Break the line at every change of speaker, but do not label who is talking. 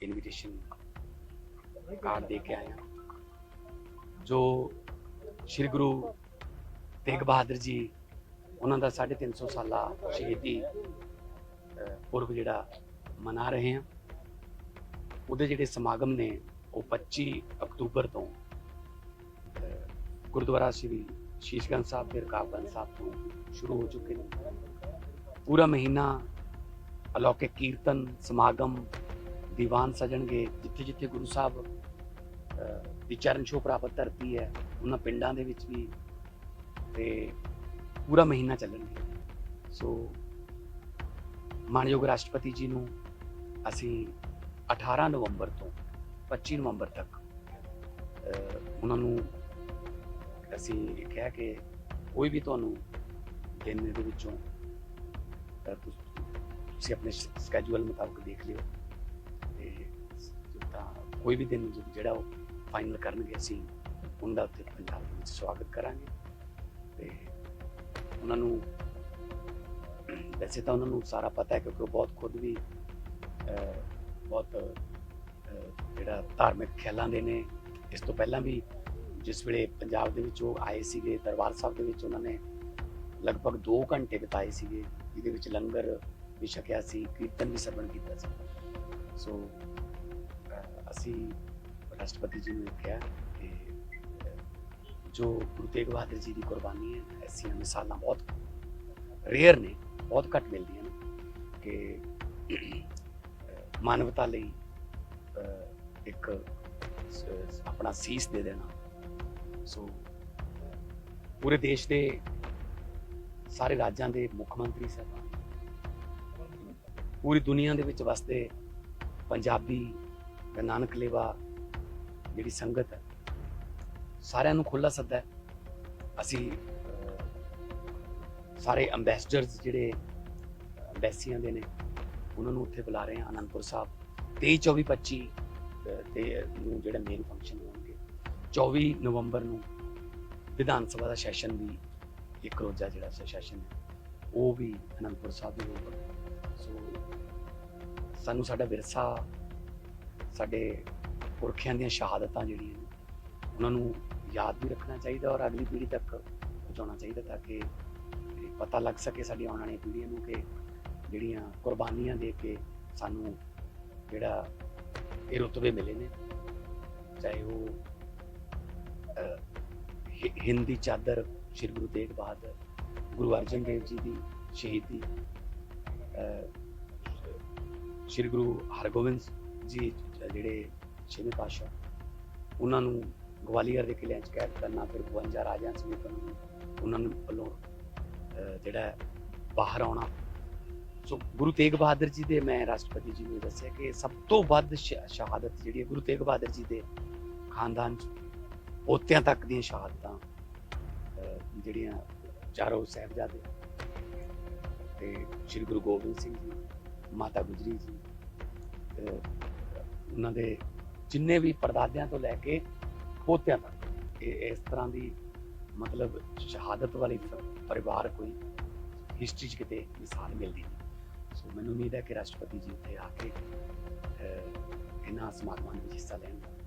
Invitation card ਦੇ ਕੇ ਆਏ ਹਾਂ ਜੋ ਸ੍ਰੀ ਗੁਰੂ ਤੇਗ ਬਹਾਦਰ ਜੀ ਉਹਨਾਂ ਦਾ 350 ਸਾਲਾ ਸ਼ਹੀਦੀ ਅਹ, ਪੁਰਬ ਜਿਹੜਾ ਮਨਾ ਰਹੇ ਹਾਂ ਉਹਦੇ ਜਿਹੜੇ ਸਮਾਗਮ ਨੇ ਉਹ 25 ਅਕਤੂਬਰ ਤੋਂ ਅਹ, ਗੁਰਦੁਆਰਾ ਸ੍ਰੀ ਸ਼ੀਸ਼ਗੰਜ ਸਾਹਿਬ ਦੇ ਰਕਾਬਗੰਜ ਸਾਹਿਬ ਤੋਂ ਸ਼ੁਰੂ ਹੋ ਚੁੱਕੇ ਨੇ ਪੂਰਾ ਮਹੀਨਾ ਅਲੌਕਿਕ ਕੀਰਤਨ ਸਮਾਗਮ ਦੀਵਾਨ ਸਜਣਗੇ ਜਿੱਥੇ ਜਿੱਥੇ ਗੁਰੂ ਸਾਹਿਬ ਦੀ ਚਰਨ ਛੋਹ ਪ੍ਰਾਪਤ ਧਰਤੀ ਹੈ ਉਹਨਾਂ ਪਿੰਡਾਂ ਦੇ ਵਿੱਚ ਵੀ ਤੇ ਪੂਰਾ ਮਹੀਨਾ ਚੱਲਣਗੇ। ਸੋ ਮਾਨਯੋਗ ਰਾਸ਼ਟਰਪਤੀ ਜੀ ਨੂੰ ਅਸੀਂ 18 ਨਵੰਬਰ ਤੋਂ 25 ਨਵੰਬਰ ਤੱਕ ਉਹਨਾਂ ਨੂੰ ਅਸੀਂ ਕਿਹਾ ਕਿ ਕੋਈ ਵੀ ਤੁਹਾਨੂੰ ਦਿਨ ਦੇ ਵਿੱਚੋਂ ਅਹ, ਤੁਸ- ਤੁਸੀਂ ਆਪਣੇ ਸਕੇਜੂਲ ਮੁਤਾਬਕ ਦੇਖ ਲਿਓ। ਕੋਈ ਵੀ ਦਿਨ ਜਿਹੜਾ ਉਹ ਫਾਈਨਲ ਕਰਨਗੇ, ਅਸੀਂ ਉਹਨਾਂ ਦਾ ਉੱਥੇ ਪੰਜਾਬ ਦੇ ਵਿੱਚ ਸਵਾਗਤ ਕਰਾਂਗੇ। ਤੇ ਉਹਨਾਂ ਨੂੰ, ਵੈਸੇ ਤਾਂ ਉਹਨਾਂ ਨੂੰ ਸਾਰਾ ਪਤਾ ਹੈ ਕਿਉਂਕਿ ਉਹ ਬਹੁਤ ਖੁਦ ਵੀ ਬਹੁਤ ਜਿਹੜਾ ਧਾਰਮਿਕ ਖਿਆਲਾਂ ਦੇ ਨੇ। ਇਸ ਤੋਂ ਪਹਿਲਾਂ ਵੀ ਜਿਸ ਵੇਲੇ ਪੰਜਾਬ ਦੇ ਵਿੱਚ ਉਹ ਆਏ ਸੀਗੇ, ਦਰਬਾਰ ਸਾਹਿਬ ਦੇ ਵਿੱਚ ਉਹਨਾਂ ਨੇ ਲਗਭਗ 2 ਘੰਟੇ ਬਿਤਾਏ ਸੀਗੇ, ਜਿਹਦੇ ਵਿੱਚ ਲੰਗਰ ਵੀ ਛਕਿਆ ਸੀ, ਕੀਰਤਨ ਵੀ ਸਰਵਣ ਕੀਤਾ ਸੀ। ਸੋ ਅਸੀਂ ਰਾਸ਼ਟਰਪਤੀ ਜੀ ਨੂੰ ਇਹ ਕਿਹਾ ਕਿ ਜੋ ਗੁਰੂ ਤੇਗ ਬਹਾਦਰ ਜੀ ਦੀ ਕੁਰਬਾਨੀ ਹੈ, ਐਸੀਆਂ ਮਿਸਾਲਾਂ ਬਹੁਤ ਰੇਅਰ ਨੇ, ਬਹੁਤ ਘੱਟ ਮਿਲਦੀਆਂ ਨੇ ਕਿ ਮਾਨਵਤਾ ਲਈ ਇੱਕ ਆਪਣਾ ਸੀਸ ਦੇ ਦੇਣਾ। ਸੋ, ਪੂਰੇ ਦੇਸ਼ ਦੇ ਸਾਰੇ ਰਾਜਾਂ ਦੇ ਮੁੱਖ ਮੰਤਰੀ ਸਾਹਿਬਾਨ, ਪੂਰੀ ਦੁਨੀਆ ਦੇ ਵਿੱਚ ਵਸਦੇ ਪੰਜਾਬੀ ਦਾ ਨਾਨਕ ਲੇਵਾ ਜਿਹੜੀ ਸੰਗਤ ਹੈ ਸਾਰਿਆਂ ਨੂੰ ਖੁੱਲਾ ਸੱਦਾ ਹੈ। ਅਸੀਂ ਸਾਰੇ ਅੰਬੈਸਡਰਸ ਜਿਹੜੇ ਅੰਬੈਸੀਆਂ ਦੇ ਨੇ ਉਹਨਾਂ ਨੂੰ ਉੱਥੇ ਬੁਲਾ ਰਹੇ ਹਾਂ ਆਨੰਦਪੁਰ ਸਾਹਿਬ। 23 24 25 ਅਹ, ਤੇ ਨੂੰ ਜਿਹੜੇ ਮੇਨ ਫੰਕਸ਼ਨ ਹੋਣਗੇ। 24 ਨਵੰਬਰ ਨੂੰ ਵਿਧਾਨ ਸਭਾ ਦਾ ਸੈਸ਼ਨ ਵੀ ਇੱਕ ਰੋਜ਼ਾ ਜਿਹੜਾ ਸੈਸ਼ਨ ਹੈ ਉਹ ਵੀ ਅਨੰਦਪੁਰ ਸਾਹਿਬ ਦੇ ਹੋਊਗਾ ਸੋ ਸਾਨੂੰ ਸਾਡਾ ਵਿਰਸਾ ਸਾਡੇ ਪੁਰਖਿਆਂ ਦੀਆਂ ਸ਼ਹਾਦਤਾਂ ਜਿਹੜੀਆਂ ਨੇ ਉਹਨਾਂ ਨੂੰ ਯਾਦ ਵੀ ਰੱਖਣਾ ਚਾਹੀਦਾ ਔਰ ਅਗਲੀ ਪੀੜ੍ਹੀ ਤੱਕ ਪਹੁੰਚਾਉਣਾ ਚਾਹੀਦਾ ਤਾਂ ਕਿ ਪਤਾ ਲੱਗ ਸਕੇ ਸਾਡੀ ਆਉਣ ਵਾਲੀ ਪੀੜ੍ਹੀਆਂ ਨੂੰ ਕਿ ਜਿਹੜੀਆਂ ਕੁਰਬਾਨੀਆਂ ਦੇ ਕੇ ਸਾਨੂੰ ਜਿਹੜਾ ਇਹ ਰੁਤਬੇ ਮਿਲੇ ਨੇ ਚਾਹੇ ਉਹ ਅਹ, ਹਿ- ਹਿੰਦ ਦੀ ਚਾਦਰ ਸ਼੍ਰੀ ਗੁਰੂ ਤੇਗ ਬਹਾਦਰ ਗੁਰੂ ਅਰਜਨ ਦੇਵ ਜੀ ਦੀ ਸ਼ਹੀਦੀ ਸ਼੍ਰੀ ਗੁਰੂ ਹਰਗੋਬਿੰਦ ਜੀ ਜਿਹੜੇ ਛੇਵੇਂ ਪਾਤਸ਼ਾਹ, ਉਹਨਾਂ ਨੂੰ ਗਵਾਲੀਅਰ ਦੇ ਕਿਲ੍ਹਿਆਂ 'ਚ ਕੈਦ ਕਰਨਾ, ਫਿਰ 52 ਰਾਜਿਆਂ ਸਮੇਤ ਉਹਨਾਂ ਨੂੰ ਉਹਨਾਂ ਨੂੰ ਵੱਲੋਂ ਜਿਹੜਾ ਬਾਹਰ ਆਉਣਾ। ਸੋ ਗੁਰੂ ਤੇਗ ਬਹਾਦਰ ਜੀ ਦੇ ਮੈਂ ਰਾਸ਼ਟਰਪਤੀ ਜੀ ਨੂੰ ਦੱਸਿਆ ਕਿ ਸਭ ਤੋਂ ਵੱਧ ਸ਼- ਸ਼ਹਾਦਤ ਜਿਹੜੀ ਹੈ ਗੁਰੂ ਤੇਗ ਬਹਾਦਰ ਜੀ ਦੇ ਖਾਨਦਾਨ 'ਚ, ਪੋਤਿਆਂ ਤੱਕ ਦੀਆਂ ਸ਼ਹਾਦਤਾਂ ਜਿਹੜੀਆਂ ਚਾਰੋਂ ਸਾਹਿਬਜ਼ਾਦੇ, ਤੇ ਸ੍ਰੀ ਗੁਰੂ ਗੋਬਿੰਦ ਸਿੰਘ ਜੀ, ਮਾਤਾ ਗੁਜਰੀ ਜੀ ਉਹਨਾਂ ਦੇ ਜਿੰਨੇ ਵੀ ਪਰਦਾਦਿਆਂ ਤੋਂ ਲੈ ਕੇ ਪੋਤਿਆਂ ਤੱਕ। ਇਹ ਇਸ ਤਰ੍ਹਾਂ ਦੀ ਮਤਲਬ ਸ਼ਹਾਦਤ ਵਾਲੀ ਪਰਿਵਾਰ ਕੋਈ ਹਿਸਟਰੀ 'ਚ ਕਿਤੇ ਮਿਸਾਲ ਮਿਲਦੀ ਨਹੀਂ। ਸੋ ਮੈਨੂੰ ਉਮੀਦ ਹੈ ਕਿ ਰਾਸ਼ਟਰਪਤੀ ਜੀ ਉੱਥੇ ਆ ਕੇ ਇਹਨਾਂ ਸਮਾਗਮਾਂ ਵਿੱਚ ਹਿੱਸਾ ਲੈਣਗੇ।